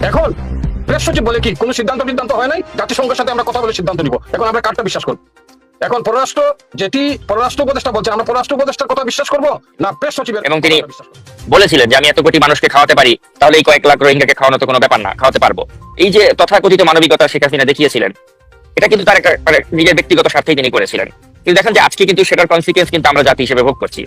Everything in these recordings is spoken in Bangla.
এখন প্রেস সচিব বলে কি কোনো সিদ্ধান্ত সিদ্ধান্ত হয় নাই? জাতিসংঘের সাথে আমরা কথা বলে সিদ্ধান্ত নিব। এখন আমরা কারটা বিশ্বাস করব। এখন পররাষ্ট্র যেটি পররাষ্ট্র উপদেষ্টা বলছে আমরা পররাষ্ট্র উপদেষ্টার কথা বিশ্বাস করব না প্রেস সচিবের এবং তিনি-? বলেছিলেন যে আমি এত কোটি মানুষকে খাওয়াতে পারি তাহলে এই কয়েক লাখ রোহিঙ্গাকে খাওয়ানো তো কোনো ব্যাপার না খাওয়াতে পারব। এই যে তথাকথিত মানবিকতা শেখ হাসিনা দেখিয়েছিলেন এটা কিন্তু তার একটা নিজের ব্যক্তিগত স্বার্থেই তিনি করেছিলেন। কিন্তু দেখেন যে আজকে কিন্তু সেটার কনসিকুয়েন্স কিন্তু আমরা জাতি হিসেবে ভোগ করছি।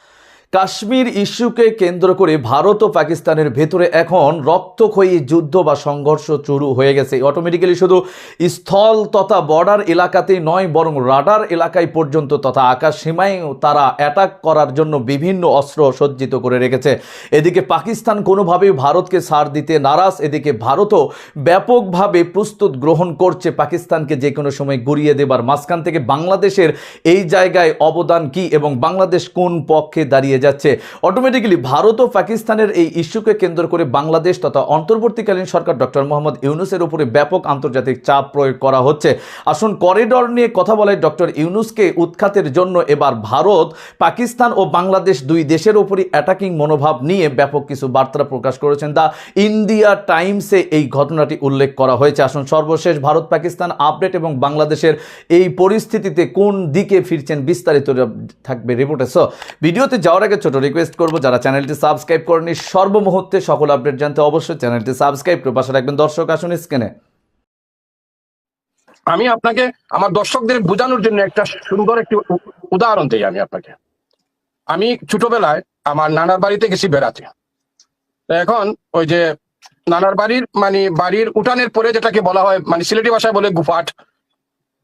কাশ্মীর ইস্যুকে কেন্দ্র করে ভারত ও পাকিস্তানের ভেতরে এখন রক্তক্ষয়ী যুদ্ধ বা সংঘর্ষ শুরু হয়ে গেছে। অটোমেটিক্যালি শুধু স্থল তথা বর্ডার এলাকাতেই নয়, বরং রাডার এলাকায় পর্যন্ত তথা আকাশ সীমায় তারা অ্যাটাক করার জন্য বিভিন্ন অস্ত্র সজ্জিত করে রেখেছে। এদিকে পাকিস্তান কোনোভাবেই ভারতকে ছাড় দিতে নারাজ। এদিকে ভারতও ব্যাপকভাবে প্রস্তুত গ্রহণ করছে পাকিস্তানকে যে কোনো সময় গুড়িয়ে দেবার। মাঝখান থেকে বাংলাদেশের এই জায়গায় অবদান কি এবং বাংলাদেশ কোন পক্ষে দাঁড়িয়ে যাচ্ছে। অটোমেটিক্যালি ভারত ও পাকিস্তানের এই ইস্যুকে কেন্দ্র করে বাংলাদেশ তথা অন্তর্বর্তীকালীন সরকার ডক্টর মোহাম্মদ ইউনুসের উপরে ব্যাপক আন্তর্জাতিক চাপ প্রয়োগ করা হচ্ছে। আসুন করিডর নিয়ে কথা বলে ডক্টর ইউনুসকে উৎখাতের জন্য এবার ভারত, পাকিস্তান ও বাংলাদেশ দুই দেশের উপরই অ্যাটাকিং মনোভাব নিয়ে ব্যাপক কিছু বার্তা প্রকাশ করেছেন দা ইন্ডিয়া টাইমসে এই ঘটনাটি উল্লেখ করা হয়েছে। আসুন সর্বশেষ ভারত, পাকিস্তান আপডেট এবং বাংলাদেশের এই পরিস্থিতিতে কোন দিকে ফিরছেন বিস্তারিত থাকবে রিপোর্টে। সো ভিডিওতে যাওয়ার ছোট রিকোয়েস্ট করব, যারা চ্যানেলটি সাবস্ক্রাইব করেনি সর্বমুহূর্তে সকল আপডেট জানতে অবশ্যই চ্যানেলটি সাবস্ক্রাইব করে পাশে রাখবেন। দর্শক, আসুন স্ক্রিনে আমি আপনাকে, আমার দর্শকদের বোঝানোর জন্য একটা সুন্দর একটি উদাহরণ দিই আমি আপনাকে। আমি ছোটবেলায় আমার নানার বাড়িতে গেছি বেড়াতে। এখন ওই যে নানার বাড়ির মানে বাড়ির উঠানের পরে যেটাকে বলা হয় মানে সিলেটি ভাষায় বলে গুফাট,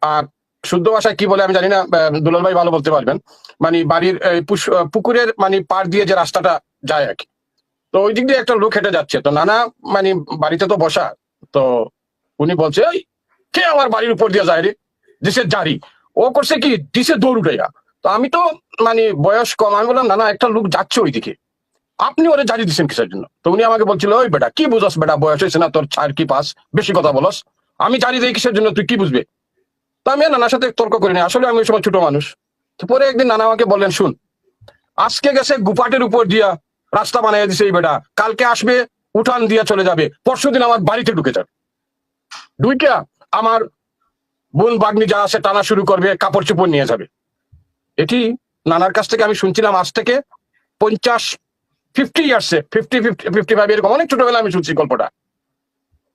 আর শুদ্ধ ভাষায় কি বলে আমি জানি না দুলাল ভাই ভালো বলতে পারবেন। মানে বাড়ির পুকুরের মানে পার দিয়ে যে রাস্তাটা যায় আর কি। তো ওই দিক দিয়ে একটা লোক হেঁটে যাচ্ছে। তো নানা মানে বাড়িতে তো বসা। তো উনি বলছে ওই কে আমার বাড়ির উপর দিয়ে যায় রে? দিশের জারি ও করছে কি দিশে দৌড় উঠাইয়া। তো আমি তো মানে বয়স কম। আমি বললাম না না একটা লোক যাচ্ছে ওইদিকে। আপনি ওরে জারি দিচ্ছেন কিসের জন্য? তো উনি আমাকে বলছিল, ওই বেটা, কি বুঝস বেটা, বয়স হয়েছে না, তোর ছাড় কি পাস? বেশি কথা বলস। আমি জারি দিই কিসের জন্য, তুই কি বুঝবে? তো আমি নানার সাথে তর্ক করিনি। আসলে আমি ওই সময় ছোট মানুষ। তো পরে একদিন নানা আমাকে বললেন, শুন, আজকে গেছে গুপাটের উপর দিয়া রাস্তা বানিয়ে দিছে এই বেটা। কালকে আসবে, উঠান দিয়া চলে যাবে। পরশু দিন আমার বাড়িতে ঢুকে যাবে। দুইটা আমার বোন বাগনি যা আছে টানা শুরু করবে, কাপড় চোপড় নিয়ে যাবে। এটি নানার কাছ থেকে আমি শুনছিলাম আজ থেকে পঞ্চাশ ফিফটি ইয়ার্সে ফিফটি ফিফটি ফাইভ এরকম। অনেক ছোটবেলা আমি শুনছি গল্পটা।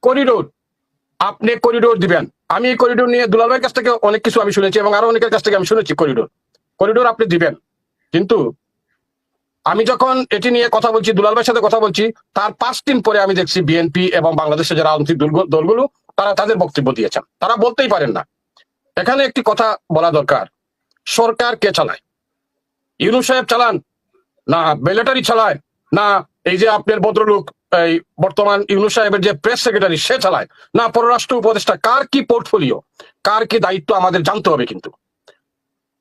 করিডোর, আপনি করিডোর দিবেন। আমি এই করিডোর নিয়ে দুলাল ভাইয়ের কাছ থেকে অনেক কিছু আমি শুনেছি এবং আরও অনেকের কাছ থেকে আমি শুনেছি করিডোর করিডোর আপনি দিবেন। কিন্তু আমি যখন এটি নিয়ে কথা বলছি দুলাল ভাইয়ের সাথে কথা বলছি, তার পাঁচ দিন পরে আমি দেখছি বিএনপি এবং বাংলাদেশের যে রাজনৈতিক দলগু- দলগুলো, তারা তাদের বক্তব্য দিয়েছেন। তারা বলতেই পারেন না। এখানে একটি কথা বলা দরকার। সরকার কে চালায়? ইউনুস সাহেব চালান? না বেলেটারি চালায়? না, এই যে আপনার ভদ্রলোক এই বর্তমান ইউনু সাহেবের যে প্রেস সেক্রেটারি সে চালায় না, পররাষ্ট্র উপদেষ্টা, কার কি পোর্টফোলিও কার কি দায়িত্ব আমাদের জানতে হবে কিন্তু।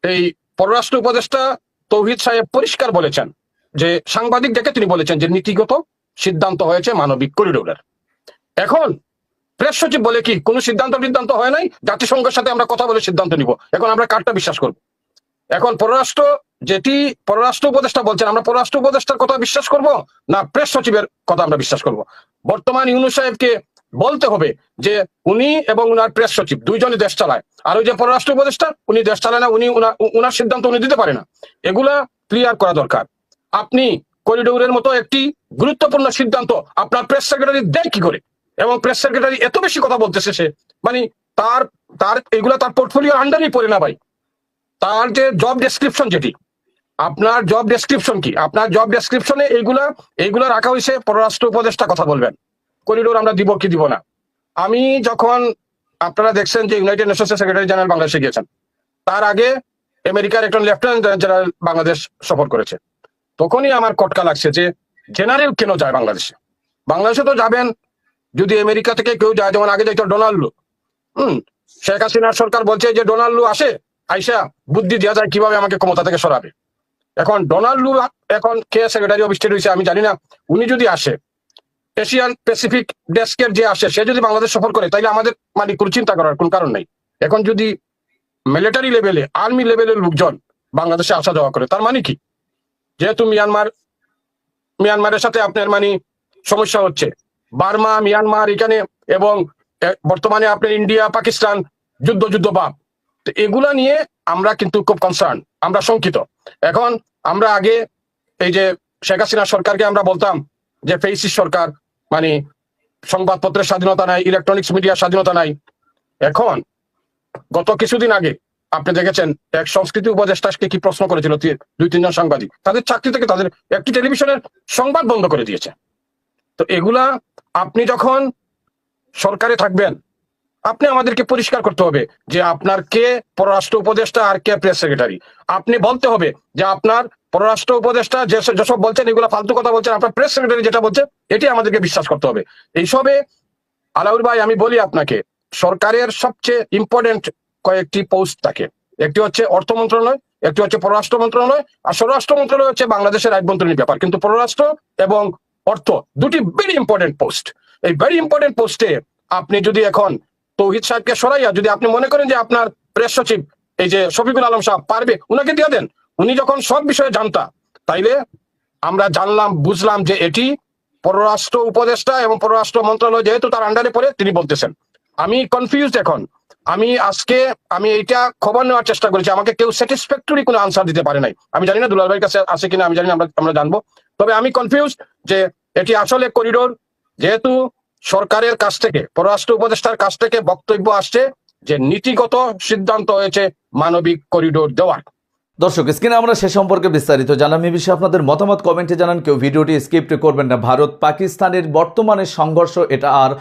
এই পররাষ্ট্র উপদেষ্টা তৌহিদ সাহেব পরিষ্কার বলেছেন যে সাংবাদিক ডেকে তিনি বলেছেন যে, নীতিগত সিদ্ধান্ত হয়েছে মানবিক করিডোরের এখন প্রেস সচিব বলে কি, কোনো সিদ্ধান্ত সিদ্ধান্ত হয় নাই? জাতিসংঘের সাথে আমরা কথা বলে সিদ্ধান্ত নিব। এখন আমরা কারটা বিশ্বাস করব। এখন পররাষ্ট্র যেটি পররাষ্ট্র উপদেষ্টা বলছেন, আমরা পররাষ্ট্র উপদেষ্টার কথা বিশ্বাস করব না প্রেস সচিবের কথা আমরা বিশ্বাস করব? বর্তমান ইউনুস সাহেবকে বলতে হবে যে উনি এবং উনার প্রেস সচিব দুইজনই দেশ চালায়। আর ওই যে পররাষ্ট্র উপদেষ্টা, উনি দেশ চালায় না, উনি উনা- উনার সিদ্ধান্ত উনি দিতে পারে না। এগুলা ক্লিয়ার করা দরকার। আপনি করিডোরের মতো একটি গুরুত্বপূর্ণ সিদ্ধান্ত আপনার প্রেস সেক্রেটারি দেন কি করে? এবং প্রেস সেক্রেটারি এত বেশি কথা বলতেছে সে মানে তার তার, এগুলা তার পোর্টফোলিওর আন্ডারই পড়ে না ভাই। তার যে জব ডেসক্রিপশন যেটি আপনার জব ডেসক্রিপশন কি? আপনার জব ডেসক্রিপশনে এইগুলা এইগুলা রাখা হয়েছে, পররাষ্ট্র উপদেষ্টা কথা বলবেন। করিডোর আমরা দিব কি দিব না। আমি যখন, আপনারা দেখছেন যে ইউনাইটেড নেশনস সেক্রেটারি জেনারেল বাংলাদেশে গিয়েছেন, তার আগে আমেরিকার একজন লেফটেন্যান্ট জেনারেল বাংলাদেশ সফর করেছে। তখনই আমার কটকা লাগছে যে জেনারেল কেন যায় বাংলাদেশে? বাংলাদেশে তো যাবেন, যদি আমেরিকা থেকে কেউ যায়, যেমন আগে যাইতো ডোনাল্ডো হম, শেখ হাসিনার সরকার বলছে যে ডোনাল্ডো আসে, আইসা বুদ্ধি দেওয়া যায় কীভাবে আমাকে ক্ষমতা থেকে সরাবে। এখন ডোনাল্ডো এখন কে সেক্রেটারি অফ স্টেট হয়েছে আমি জানি না। উনি যদি আসে, এশিয়ান প্যাসিফিক ডেস্কের যে আসে, সে যদি বাংলাদেশ সফর করে, তাইলে আমাদের মানে কোনো চিন্তা করার কোন কারণ নেই। এখন যদি মিলিটারি লেভেলে আর্মি লেভেলের লোকজন বাংলাদেশে আসা যাওয়া করে, তার মানে কি? যেহেতু মিয়ানমার, মিয়ানমারের সাথে আপনার মানে সমস্যা হচ্ছে। বার্মা, মিয়ানমার এখানে এবং বর্তমানে আপনার ইন্ডিয়া, পাকিস্তান যুদ্ধ যুদ্ধ ভাব তো এগুলা নিয়ে আমরা কিন্তু খুব কনসার্ন আমরা শঙ্কিত। এখন আমরা আগে এই যে শেখ হাসিনা সরকারকে আমরা বলতাম যে ফেসি সরকার মানে সংবাদপত্রের স্বাধীনতা নাই ইলেকট্রনিক্স মিডিয়ার স্বাধীনতা নাই। এখন গত কিছুদিন আগে আপনি দেখেছেন এক সংস্কৃতি উপদেষ্টাকে কি প্রশ্ন করেছিল দুই তিনজন সাংবাদিক। তাদের চাকরি থেকে তাদের একটি টেলিভিশনের সংবাদ বন্ধ করে দিয়েছে। তো এগুলা আপনি যখন সরকারে থাকবেন আপনি আমাদেরকে পরিষ্কার করতে হবে যে আপনার কে পররাষ্ট্র উপদেষ্টা আর কে প্রেস সেক্রেটারি আপনি বলতে হবে যে আপনার পররাষ্ট্র উপদেষ্টা যেসব বলছেন, এগুলো ফালতু কথা বলছেন, আপনার প্রেস সেক্রেটারি যেটা বলছে, এটি আমাদেরকে বিশ্বাস করতে হবে। এইসবে আলাউর ভাই, আমি বলি আপনাকে, সরকারের সবচেয়ে ইম্পর্টেন্ট কয়েকটি পোস্ট থাকে। একটি হচ্ছে অর্থ মন্ত্রণালয়, একটি হচ্ছে পররাষ্ট্র মন্ত্রণালয়, আর স্বরাষ্ট্র মন্ত্রণালয় হচ্ছে বাংলাদেশের আভ্যন্তরীণ ব্যাপার। কিন্তু পররাষ্ট্র এবং অর্থ দুটি ভেরি ইম্পর্টেন্ট পোস্ট এই ভেরি ইম্পর্টেন্ট পোস্টে আপনি যদি এখন তৌহিদ সাহেবকে সরাইয়া যদি আপনি মনে করেন যে আপনার প্রেস সচিব, এই যে শফিকুল আলম সাহেব, পারবে, উনাকে দিয়ে দেন। উনি যখন সব বিষয়ে জানতা, তাইলে আমরা জানলাম, বুঝলাম যে এটি পররাষ্ট্র উপদেষ্টা এবং পররাষ্ট্র মন্ত্রণালয় যেহেতু তার আন্ডারে পড়ে, তিনি বলতেছেন। আমি কনফিউজ এখন। আমি আজকে, আমি এইটা খবর নেওয়ার চেষ্টা করেছি। আমাকে কেউ স্যাটিসফ্যাক্টরি কোনো আনসার দিতে পারে নাই। আমি জানি না দুলাল ভাইয়ের কাছে আছে কিনা, আমি জানি না, আমরা আমরা জানব। তবে আমি কনফিউজ যে এটি আসলে করিডোর যেহেতু সরকারের কাছ থেকে, পররাষ্ট্র উপদেষ্টার কাছ থেকে বক্তব্য আসছে যে নীতিগত সিদ্ধান্ত হয়েছে মানবিক করিডোর দেওয়ার। দর্শক, স্ক্রিনে আমরা সে সম্পর্কে বিস্তারিত জানলাম এই বিষয়ে আপনাদের মতামত কমেন্টে জানান। কেউ ভিডিওটি স্কিপ্ট করবেন না। ভারত পাকিস্তানের বর্তমানে সংঘর্ষ, এটা আর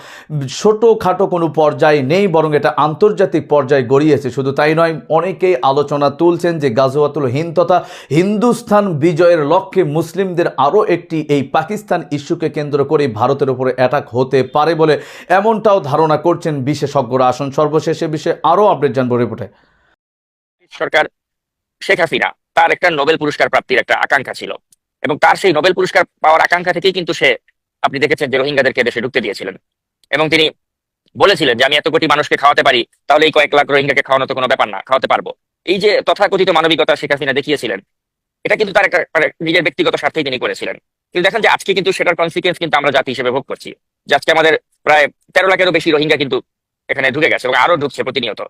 ছোটোখাটো কোনো পর্যায়ে নেই, বরং এটা আন্তর্জাতিক পর্যায়ে গড়িয়েছে। শুধু তাই নয়, অনেকেই আলোচনা তুলছেন যে গাজওয়াতুল হিন্দ তথা হিন্দুস্তান বিজয়ের লক্ষ্যে মুসলিমদের আরও একটি এই পাকিস্তান ইস্যুকে কেন্দ্র করে ভারতের উপরে অ্যাটাক হতে পারে বলে এমনটাও ধারণা করছেন বিশেষজ্ঞরা। আসুন সর্বশেষে বিষয়ে আরও আপডেট জানব রিপোর্টে। সরকার শেখ হাসিনা তার একটা নোবেল পুরস্কার প্রাপ্তির একটা আকাঙ্ক্ষা ছিল। এবং তার সেই নোবেল পুরস্কার পাওয়ার আকাঙ্ক্ষা থেকেই কিন্তু সে, আপনি দেখেছেন যে রোহিঙ্গাদেরকে দেশে ঢুকতে দিয়েছিলেন। এবং তিনি বলেছিলেন যে, আমি এত কোটি মানুষকে খাওয়াতে পারি, তাহলে এই কয়েক লাখ রোহিঙ্গাকে খাওয়ানো তো কোনো ব্যাপার না, খাওয়াতে পারব। এই যে তথাকথিত মানবিকতা শেখ হাসিনা দেখিয়েছিলেন, এটা কিন্তু তার একটা মানে নিজের ব্যক্তিগত স্বার্থেই তিনি করেছিলেন। কিন্তু দেখেন যে, আজকে কিন্তু সেটার কনসিকুয়েন্স কিন্তু আমরা জাতি হিসেবে ভোগ করছি। যে আজকে আমাদের প্রায় তেরো লাখেরও বেশি রোহিঙ্গা কিন্তু এখানে ঢুকে গেছে এবং আরও ঢুকছে প্রতিনিয়ত।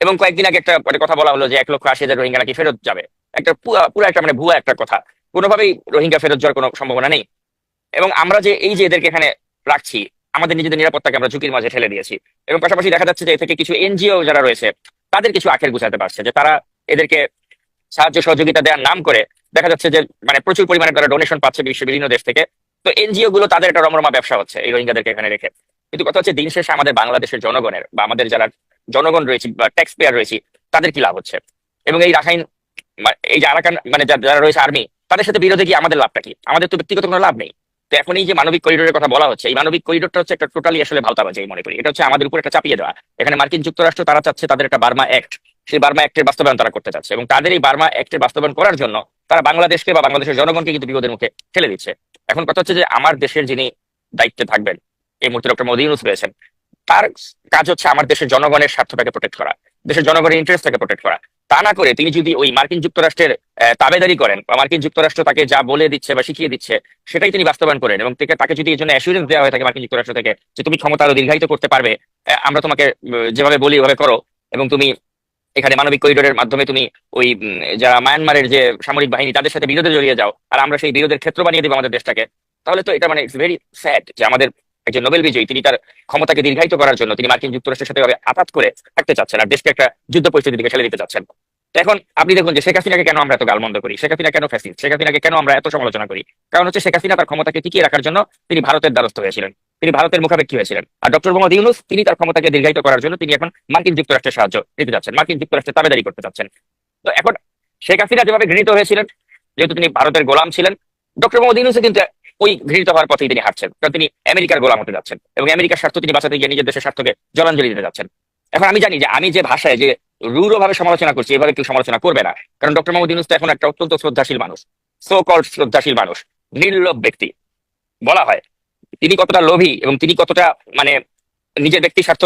এবং কয়েকদিন আগে একটা কথা বলা হলো যে এক লক্ষ আশি হাজার রোহিঙ্গা নাকি ফেরত যাবে? একটা পুরো একটা মানে ভুয়া একটা কথা। কোনোভাবেই রোহিঙ্গা ফেরত যাওয়ার কোনো সম্ভাবনা নেই। এবং আমরা যে, এই যে এদেরকে এখানে রাখছি, আমাদের নিজেদের নিরাপত্তাকে আমরা ঝুঁকির মাঝে ঠেলে দিয়েছি। এবং পাশাপাশি দেখা যাচ্ছে যে এ থেকে কিছু এনজিও যারা রয়েছে, তাদের কিছু আখের গুছাতে পারছে, যে তারা এদেরকে সাহায্য সহযোগিতা দেওয়ার নাম করে দেখা যাচ্ছে যে মানে প্রচুর পরিমাণে তারা ডোনেশন পাচ্ছে বিশ্বের বিভিন্ন দেশ থেকে। তো এনজিও গুলো তাদের একটা রমরমা ব্যবসা হচ্ছে এই রোহিঙ্গাদেরকে এখানে রেখে। কিন্তু কথা হচ্ছে দিন শেষে আমাদের বাংলাদেশের জনগণের বা আমাদের যারা জনগণ রয়েছে বা ট্যাক্স পেয়ার রয়েছে, তাদের কি লাভ হচ্ছে? এবং এই রাখাইন এই যে আরাকান মানে যারা রয়েছে আর্মি তাদের সাথে বিরোধে গিয়ে আমাদের লাভটা কি? আমাদের তো ব্যক্তিগত কোনো লাভ নেই। তো এখন এই যে মানবিক করিডোরের কথা বলা হচ্ছে, এই মানবিক করিডোরটা হচ্ছে একটা টোটালি আসলে ভাওতাবাজি আমি মনে করি। এটা হচ্ছে আমাদের উপর একটা চাপিয়ে দেওয়া। এখানে মার্কিন যুক্তরাষ্ট্র, তারা চাচ্ছে তাদের একটা বার্মা অ্যাক্ট সেই বার্মা অ্যাক্টের বাস্তবায়ন তারা করতে চাচ্ছে। এবং তাদের এই বার্মা অ্যাক্টের বাস্তবায়ন করার জন্য তারা বাংলাদেশকে বা বাংলাদেশের জনগণকে কিন্তু বিপদের মুখে ঠেলে দিচ্ছে। এখন কথা হচ্ছে যে আমার দেশের যিনি দায়িত্বে থাকবেন এই মুহূর্তে ডক্টর মোদী ইউনুস রয়েছেন। তার কাজ হচ্ছে আমার দেশের জনগণের স্বার্থটাকে প্রোটেক্ট করা, দেশের জনগণের ইন্টারেস্টটাকে প্রোটেক্ট করা। তা না করে তিনি যদি ওই মার্কিন যুক্তরাষ্ট্রের তাবেদারি করেন বা মার্কিন যুক্তরাষ্ট্র তাকে যা বলে দিচ্ছে বা শিখিয়ে দিচ্ছে, সেটাই তিনি বাস্তবায়ন করেন এবং তাকে যদি এই জন্য অ্যাসুরেন্স দেওয়া হয়ে থাকে মার্কিন যুক্তরাষ্ট্র থেকে যে তুমি ক্ষমতা আরও দীর্ঘায়িত করতে পারবে আমরা তোমাকে যেভাবে বলি ওভাবে করো এবং তুমি এখানে মানবিক করিডোরের মাধ্যমে তুমি ওই যারা মায়ানমারের যে সামরিক বাহিনী তাদের সাথে বিরোধে জড়িয়ে যাও আর আমরা সেই বিরোধের ক্ষেত্র বানিয়ে দিব আমাদের দেশটাকে, তাহলে তো এটা মানে ইটস ভেরি স্যাড যে আমাদের একজন নোবেল বিজয়ী, তিনি তার ক্ষমতাকে দীর্ঘায়িত করার জন্য তিনি মার্কিন যুক্তরাষ্ট্রের সাথে আঘাত করে থাকতে চাচ্ছেন আর দেশকে একটা যুদ্ধ পরিস্থিতির দিকে ঠেলে দিতে চাচ্ছেন। এখন আপনি দেখুন যে শেখ হাসিনাকে কেন আমরা এত গালমন্দ করি? শেখ হাসিনা কেন ফ্যাসিস্ট শেখ হাসিনাকে কেন আমরা এত সমালোচনা করি? কারণ হচ্ছে শেখ হাসিনা তার ক্ষমতাকে টিকিয়ে রাখার জন্য তিনি ভারতের দ্বারস্থ হয়েছিলেন। তিনি ভারতের মুখাপেক্ষী হয়েছিলেন। আর ডক্টর মোহাম্মদ ইউনুস, তিনি তার ক্ষমতাকে দীর্ঘায়িত করার জন্য তিনি এখন মার্কিন যুক্তরাষ্ট্রের সাহায্য নিতে যাচ্ছেন মার্কিন যুক্তরাষ্ট্রের তাবেদারি করতে চাচ্ছেন। তো এখন শেখ হাসিনা যেভাবে ঘৃণিত হয়েছিলেন, যেহেতু তিনি ভারতের গোলাম ছিলেন, ডক্টর মোহাম্মদ ইউনুসও কিন্তু ওই ঘৃণিত হওয়ার পথেই তিনি হাঁটছেন। কারণ তিনি আমেরিকার গোলাম হতে যাচ্ছেন এবং আমেরিকার স্বার্থ তিনি বাঁচাতে গিয়ে নিজের দেশের স্বার্থকে জলাঞ্জলি দিতে যাচ্ছেন। এখন আমি জানি যে আমি যে ভাষায় যে রূঢ় ভাবে সমালোচনা করছি, এভাবে কেউ সমালোচনা করবে না। কারণ ডক্টর মোহাম্মদ ইউনুস এখন একটা অত্যন্ত শ্রদ্ধাশীল মানুষ সো কল শ্রদ্ধাশীল মানুষ, নির্লোভ ব্যক্তি, বলা হয়। তিনি কতটা লোভী এবং তিনি কতটা মানে নিজের ব্যক্তি স্বার্থ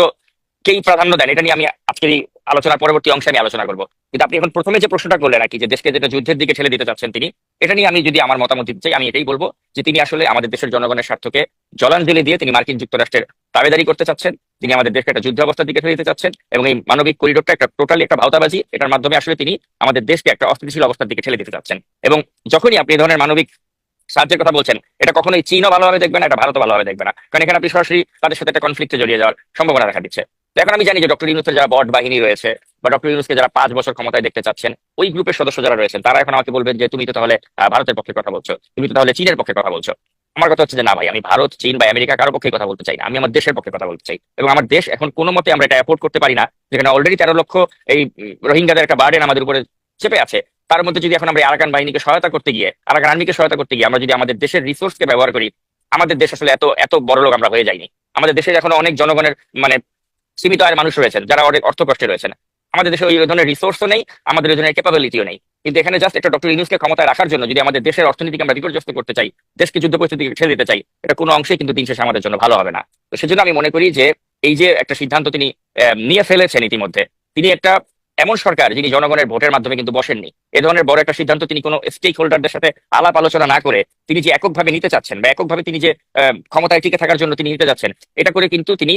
কেই প্রাধান্য দেন, এটা নিয়ে আমি আজকের এই আলোচনার পরবর্তী অংশে আমি আলোচনা করব। কিন্তু আপনি এখন প্রথমে যে প্রশ্নটা করলেন আর কি, যে দেশকে যেটা যুদ্ধের দিকে ঠেলে দিতে চাচ্ছেন তিনি, এটা নিয়ে আমি যদি আমার মতামত দিতে চাই, আমি এটাই বলব যে তিনি আসলে আমাদের দেশের জনগণের স্বার্থকে জলাঞ্জলি দিয়ে তিনি মার্কিন যুক্তরাষ্ট্রের দাবেদারি করতে চাচ্ছেন, তিনি আমাদের দেশকে একটা যুদ্ধ অবস্থার দিকে ঠেলে দিতে চাচ্ছেন, এবং এই মানবিক করিডোরটা একটা টোটালি একটা ভাওতাবাজি, এটার মাধ্যমে আসলে তিনি আমাদের দেশকে একটা অস্থিতিশীল অবস্থার দিকে ঠেলে দিতে চাচ্ছেন। এবং যখনই আপনি এই ধরনের মানবিক সাহায্যের কথা বলছেন, এটা কখনোই চীনও ভালোভাবে দেখবে না, এটা ভারতও ভালোভাবে দেখবে না। কারণ এখানে আপনি সরাসরি তাদের সাথে একটা কনফ্লিক্টে জড়িয়ে যাওয়ার সম্ভাবনা দেখা দিচ্ছে। এখন আমি জানি যে ডক্টর ইউনুসের যারা বট বাহিনী রয়েছে বা ডক্টর ইউনুসকে যারা পাঁচ বছর ক্ষমতায় দেখতে চাচ্ছেন, ওই গ্রুপের সদস্য যারা রয়েছেন, তারা এখন আমাকে বলবেন যে তুমি তো তাহলে ভারতের পক্ষে কথা বলছো, তুমি তো তাহলে চীনের পক্ষে কথা বলছো। আমার কথা হচ্ছে যে না ভাই, আমি ভারত, চীন বা আমেরিকা কারও পক্ষে কথা বলতে চাই না, আমি আমার দেশের পক্ষে কথা বলতে চাই। এবং আমার দেশ এখন কোনো মতে আমরা এটা অ্যাফোর্ড করতে পারি না, যেখানে অলরেডি তেরো লক্ষ এই রোহিঙ্গাদের একটা বার্ডেন আমাদের উপরে চেপে আছে। তার মধ্যে যদি এখন আমরা আরাকান বাহিনীকে সহায়তা করতে গিয়ে, আরাকান আর্মিকে সহায়তা করতে গিয়ে আমরা যদি আমাদের দেশের রিসোর্সকে ব্যবহার করি, আমাদের দেশ আসলে এত এত বড় লোক আমরা হয়ে যাইনি। আমাদের দেশের এখনও অনেক জনগণের মানে সীমিত আয়ের মানুষ রয়েছেন, যারা অনেক অর্থ কষ্টে রয়েছেন। আমাদের দেশে ওই ধরনের রিসোর্সও নেই, আমাদের ওই ধরনের ক্যাপাবিলিটিও নেই। কিন্তু এখানে জাস্ট একটা ডক্টর ইউনুসকে ক্ষমতায় রাখার জন্য যদি আমাদের দেশের অর্থনীতিকে আমরা বিপর্যস্ত করতে চাই, দেশকে যুদ্ধ পরিস্থিতিকে ছেড়ে দিতে চাই, এটা কোনো অংশেই কিন্তু দিন শেষে আমাদের জন্য ভালো হবে না। তো সেজন্য আমি মনে করি যে এই যে একটা সিদ্ধান্ত তিনি নিয়ে ফেলেছেন ইতিমধ্যে, তিনি একটা এমন সরকার যিনি জনগণের ভোটের মাধ্যমে কিন্তু বসেননি। এ ধরনের বড় একটা সিদ্ধান্ত তিনি কোনো স্টেক হোল্ডারদের সাথে আলাপ আলোচনা না করে তিনি যে এককভাবে নিতে চাচ্ছেন বা এককভাবে তিনি যে ক্ষমতায় টিকে থাকার জন্য তিনি নিতে যাচ্ছেন, এটা করে কিন্তু তিনি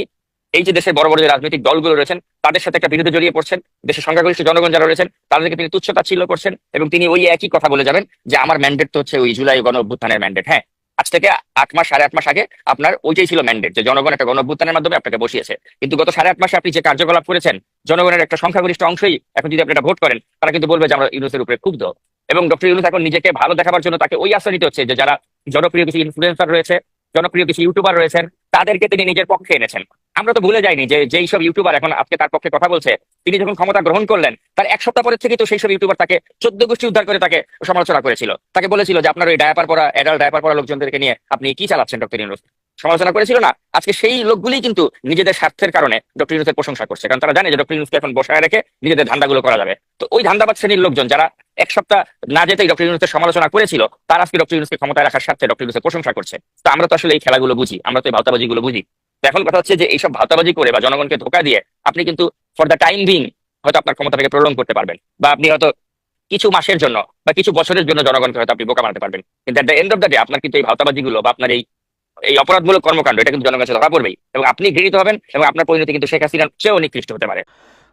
এই যে দেশের বড় বড় যে রাজনৈতিক দলগুলো রয়েছেন, তাদের সাথে একটা বিরুদ্ধে জড়িয়ে পড়ছেন, দেশের সংখ্যাগরিষ্ঠ জনগণ যারা রয়েছেন, তাদেরকে তিনি তুচ্ছ তাচ্ছিল্য করছেন এবং তিনি ওই একই কথা বলে যাবেন যে আমার ম্যান্ডেট তো হচ্ছে ওই জুলাই গণ অভ্যুত্থানের ম্যান্ডেট হ্যাঁ আজ থেকে আট মাস, সাড়ে আট মাস আগে আপনার ওইটাই ছিল ম্যান্ডেট যে জনগণ একটা গণ অভ্যুত্থানের মাধ্যমে আপনাকে বসিয়েছে। কিন্তু গত সাড়ে আট মাসে আপনি যে কার্যকলাপ করেছেন, জনগণের একটা সংখ্যাগরিষ্ঠ অংশই এখন যদি আপনি এটা ভোট করেন, তারা কিন্তু বলবে যে আমরা ইউনুসের উপরে ক্ষুব্ধ। এবং ডক্টর ইউনুস এখন নিজেকে ভালো দেখাবার জন্য তাকে ওই আশ্রয় নিতে হচ্ছে যে যারা জনপ্রিয় কিছু ইনফ্লুয়েন্সার রয়েছে, জনপ্রিয় কিছু ইউটিউবার রয়েছেন, তাদেরকে তিনি নিজের পক্ষে এনেছেন। আমরা তো ভুলে যাইনি যে যেই সব ইউটিউবার এখন আজকে তার পক্ষে কথা বলছে, তিনি যখন ক্ষমতা গ্রহণ করলেন, তার এক সপ্তাহ পরের থেকে তো সেই সব ইউটিউবার তাকে চোদ্দ গোষ্ঠী উদ্ধার করে তাকে সমালোচনা করেছিল। তাকে বলেছিল যে, আপনার ওই ডায়াপার পরা অ্যাডাল্ট ডায়াপার পরা লোকজনদেরকে নিয়ে আপনি কি চালাচ্ছেন ডক্টর ইউনুস সমালোচনা করেছিল না। আজকে সেই লোকগুলি কিন্তু নিজেদের স্বার্থের কারণে ডক্টর ইউনুসের প্রশংসা করছে। কারণ তারা জানে যে ডক্টর ইউনুসকে এখন বসায় রেখে নিজেদের ধান্দাগুলো করা যাবে। তো ওই ধান্দাবাদ শ্রেণির লোকজন যারা এক সপ্তাহ না যেতেই ডক্টর ইউনুসের সমালোচনা করেছিল, তার আজকে ডক্টর ইউনুসকে ক্ষমতায় রাখার স্বার্থে ডক্টর ইউনুসের প্রশংসা করছে। তো আমরা তো আসলে এই খেলাগুলো বুঝি, আমরা তো এই ভাওতাবাজিগুলো বুঝি। এখন কথা হচ্ছে যে এইসব ভাতাবাজি করে বা জনগণকে ধোকা দিয়ে আপনি কিন্তু ফর দ্য টাইম বিং হয়তো আপনার ক্ষমতাটাকে প্রলং করতে পারবেন বা আপনি হয়তো কিছু মাসের জন্য বা কিছু বছরের জন্য জনগণকে হয়তো আপনি বোকা মারতে পারবেন। কিন্তু at the end of the day আপনার কিন্তু এই ভাতাবাজিগুলো বা আপনার এই এই অপরাধমূলক কর্মকাণ্ড এটা কিন্তু জনগণের ধরা পড়বেই এবং আপনি গৃহীত হবেন এবং আপনার পরিণতি কিন্তু শেখ হাসিনার চেয়েও নিকৃষ্ট হতে পারে।